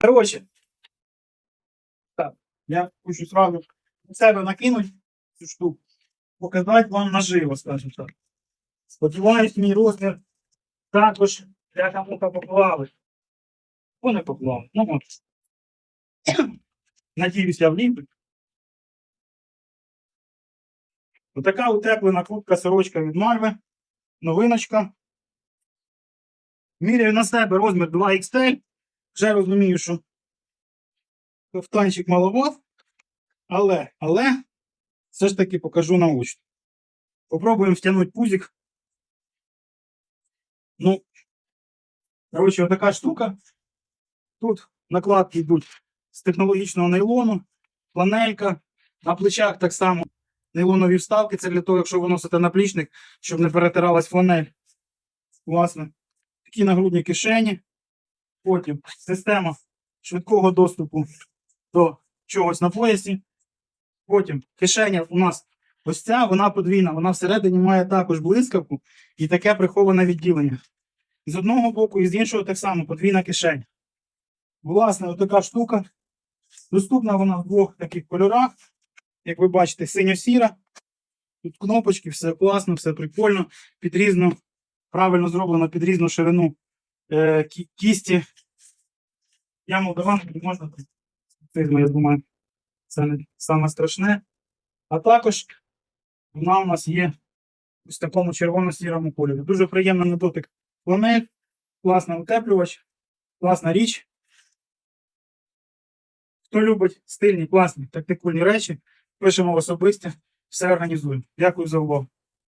Коротше, так, я хочу сразу на себе накинути цю штуку, показати вам наживо, скажімо так. Сподіваюсь, мій розмір також для кому-то поклали. О, не поклали. Ну от. Надіюсь, я вліплю. Отака утеплена куртка сорочка від Мальви. Новиночка. Міряю на себе розмір 2XL. Вже розумію, що ковтанчик маловат. Але, але, все ж таки покажу научно. Попробуємо втягнути пузик. Ну, коротше, отака штука. Тут накладки йдуть з технологічного нейлону, планелька. На плечах так само нейлонові вставки. Це для того, якщо ви носите наплічник, щоб не перетиралась фланель. Власне, такі нагрудні кишені. Потім система швидкого доступу до чогось на поясі. Потім кишеня у нас ось ця, вона подвійна, вона всередині має також блискавку і таке приховане відділення. З одного боку і з іншого так само подвійна кишеня. Власне, отака штука. Доступна вона в двох таких кольорах. Як ви бачите, синьо-сіра. Тут кнопочки, все класно, все прикольно. Під різну, правильно зроблено під різну ширину е, кісті. Я молдаван, не можна тут. Я думаю, це не саме страшне. А також вона у нас є ось в такому червоно-сірому кольорі. Дуже приємно на дотик фланель, класний утеплювач, класна річ. Хто любить стильні, класні, тактикульні речі, пишемо особисті, все організуємо. Дякую за увагу.